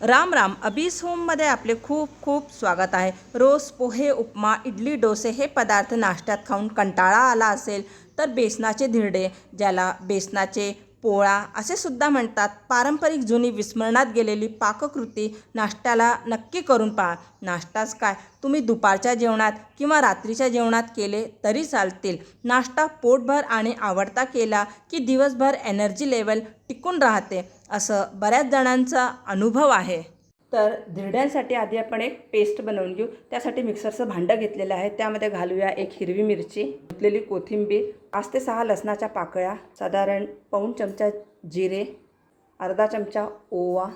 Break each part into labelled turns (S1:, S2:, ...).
S1: राम राम अबीस होममध्ये आपले खूप खूप स्वागत आहे. रोज पोहे उपमा इडली डोसे हे पदार्थ नाश्त्यात खाऊन कंटाळा आला असेल तर बेसनाचे धिरडे ज्याला बेसनाचे पोळा असे सुद्धा म्हणतात. पारंपरिक जुनी विस्मरणात गेलेली पाककृती नाश्त्याला नक्की करून पहा. नाश्ताच काय? तुम्ही दुपारच्या जेवणात किंवा रात्रीच्या जेवणात केले तरी चालतील. नाश्ता पोटभर आणि आवडता केला की दिवसभर एनर्जी लेवल टिकून राहते. असं बऱ्याच जणांचा अनुभव आहे. तर धिरड्यांसाठी आधी आपण एक पेस्ट बनवून घेऊ. त्यासाठी मिक्सरचं भांडं घेतलेलं आहे. त्यामध्ये घालूया एक हिरवी मिरची धुतलेली कोथिंबीर पाच ते सहा लसणाच्या पाकळ्या साधारण पाऊण चमचा जिरे अर्धा चमचा ओवा.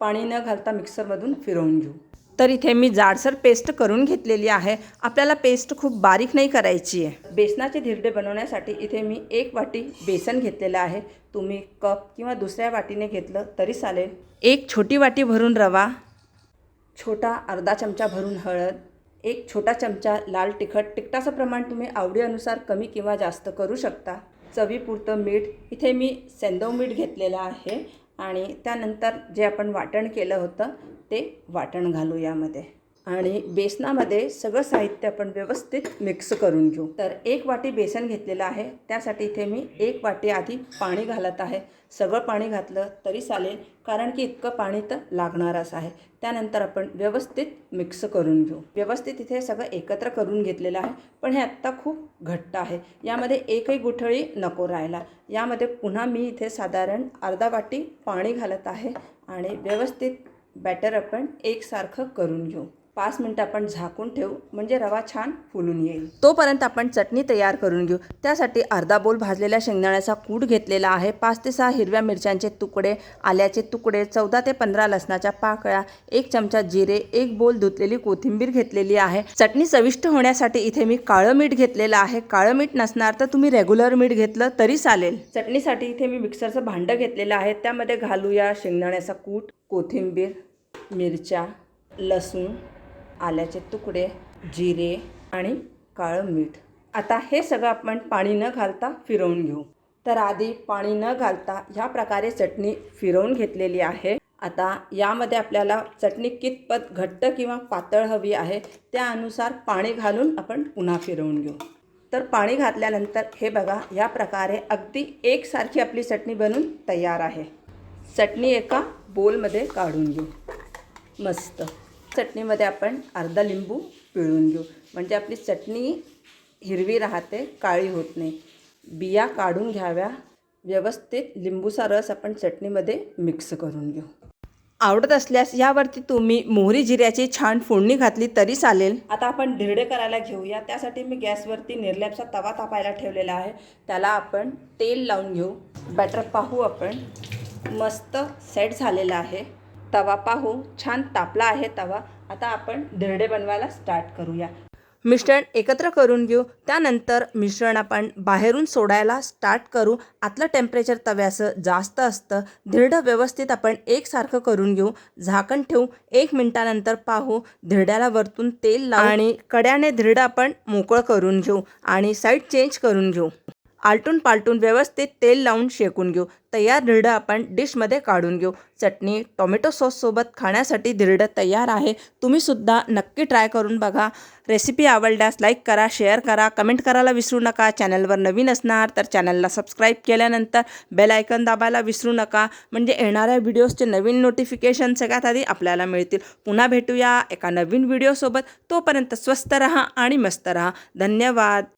S1: पाणी न घालता मिक्सरमधून फिरवून घेऊ. तर इथे मी जाडसर पेस्ट करून घेतलेली आहे. आपल्याला पेस्ट खूप बारीक नाही करायची आहे. बेसनाचे धिरडे बनवण्यासाठी इथे मी एक वाटी बेसन घेतलेलं आहे. तुम्ही कप किंवा दुसऱ्या वाटीने घेतलं तरी चालेल. एक छोटी वाटी भरून रवा छोटा अर्धा चमचा भरून हळद एक छोटा चमचा लाल तिखट. तिखटाचं प्रमाण तुम्ही आवडीनुसार कमी किंवा जास्त करू शकता. चवीपुरतं मीठ. इथे मी सेंदव मीठ घेतलेलं आहे. आणि त्यानंतर जे आपण वाटण केलं होतं ते वाटण घालू यामध्ये. आणि बेसनामध्ये सगळं साहित्य आपण व्यवस्थित मिक्स करून घेऊ. तर एक वाटी बेसन घेतलेलं आहे. त्यासाठी इथे मी एक वाटी आधी पाणी घालत आहे. सगळं पाणी घातलं तरी चालेल कारण की इतकं पाणी तर लागणारच आहे. त्यानंतर आपण व्यवस्थित मिक्स करून घेऊ. व्यवस्थित इथे सगळं एकत्र करून घेतलेलं आहे पण हे आत्ता खूप घट्ट आहे. यामध्ये एकही गुठळी नको राहायला. यामध्ये पुन्हा मी इथे साधारण अर्धा वाटी पाणी घालत आहे आणि व्यवस्थित बॅटर आपण एकसारखं करून घेऊ. पाच मिनटं आपण झाकून ठेवू म्हणजे रवा छान फुलून येईल. तोपर्यंत आपण चटणी तयार करून घेऊ. त्यासाठी अर्धा बोल भाजलेल्या शेंगदाण्याचा कूट घेतलेला आहे. पाच ते सहा हिरव्या मिरच्यांचे तुकडे आल्याचे तुकडे चौदा ते पंधरा लसणाच्या पाकळ्या एक चमचा जिरे एक बोल धुतलेली कोथिंबीर घेतलेली आहे. चटणी चविष्ट होण्यासाठी इथे मी काळं मीठ घेतलेलं आहे. काळं मीठ नसणार तर तुम्ही रेग्युलर मीठ घेतलं तरी चालेल. चटणीसाठी इथे मी मिक्सरचं भांडं घेतलेलं आहे. त्यामध्ये घालूया शेंगदाण्याचा कूट कोथिंबीर मिरच्या लसूण आल्याचे तुकडे जिरे आणि काळं मीठ. आता हे सगळं आपण पाणी न घालता फिरवून घेऊ. तर आधी पाणी न घालता ह्या प्रकारे चटणी फिरवून घेतलेली आहे. आता यामध्ये आपल्याला चटणी कितपत घट्ट किंवा पातळ हवी आहे त्यानुसार पाणी घालून आपण पुन्हा फिरवून घेऊ. तर पाणी घातल्यानंतर हे बघा या प्रकारे अगदी एकसारखी आपली चटणी बनून तयार आहे. चटणी एका बोलमध्ये काढून घेऊ. मस्त. चटणीमध्ये आपण अर्धा लिंबू पिळून घेऊ. म्हणजे आपली चटणी हिरवी राहते काळी होत नाही. बिया काढून घ्याव्या. व्यवस्थित लिंबूचा रस आपण चटणीमध्ये मिक्स करून घेऊ. आवडत असल्यास यावरती तुम्ही मोहरी जिऱ्याची छान फोडणी घातली तरी चालेल. आता आपण धिरडे करायला घेऊया. त्यासाठी मी गॅसवरती निर्लॅपचा तवा तापायला ठेवलेला आहे. त्याला आपण तेल लावून घेऊ. बॅटर पाहू आपण. मस्त सेट झालेला आहे. तवा पाहू छान तापला आहे तवा. आता आपण धिरडे बनवायला स्टार्ट करूया. मिश्रण एकत्र करून घेऊ. त्यानंतर मिश्रण आपण बाहेरून सोडायला स्टार्ट करू. आतलं टेम्परेचर तव्याचं जास्त असतं. धिरडं व्यवस्थित आपण एकसारखं करून घेऊ. झाकण ठेवू. एक मिनटानंतर पाहू. धिरड्याला वरतून तेल लावू. आणि कड्याने धिरडं आपण मोकळं करून घेऊ. आणि साईड चेंज करून घेऊ. आलटून पालटून व्यवस्थित तेल लावून शेकून घेऊ. तयार धिरडं आपण डिशमध्ये काढून घेऊ. चटणी टोमॅटो सॉससोबत खाण्यासाठी धिरडं तयार आहे. तुम्हीसुद्धा नक्की ट्राय करून बघा. रेसिपी आवडल्यास लाईक करा शेअर करा कमेंट करायला विसरू नका. चॅनलवर नवीन असणार तर चॅनलला सबस्क्राईब केल्यानंतर बेल आयकन दाबायला विसरू नका. म्हणजे येणाऱ्या व्हिडिओजचे नवीन नोटिफिकेशन सगळ्यात आधी आपल्याला मिळतील. पुन्हा भेटूया एका नवीन व्हिडिओसोबत. तोपर्यंत स्वस्त रहा आणि मस्त रहा. धन्यवाद.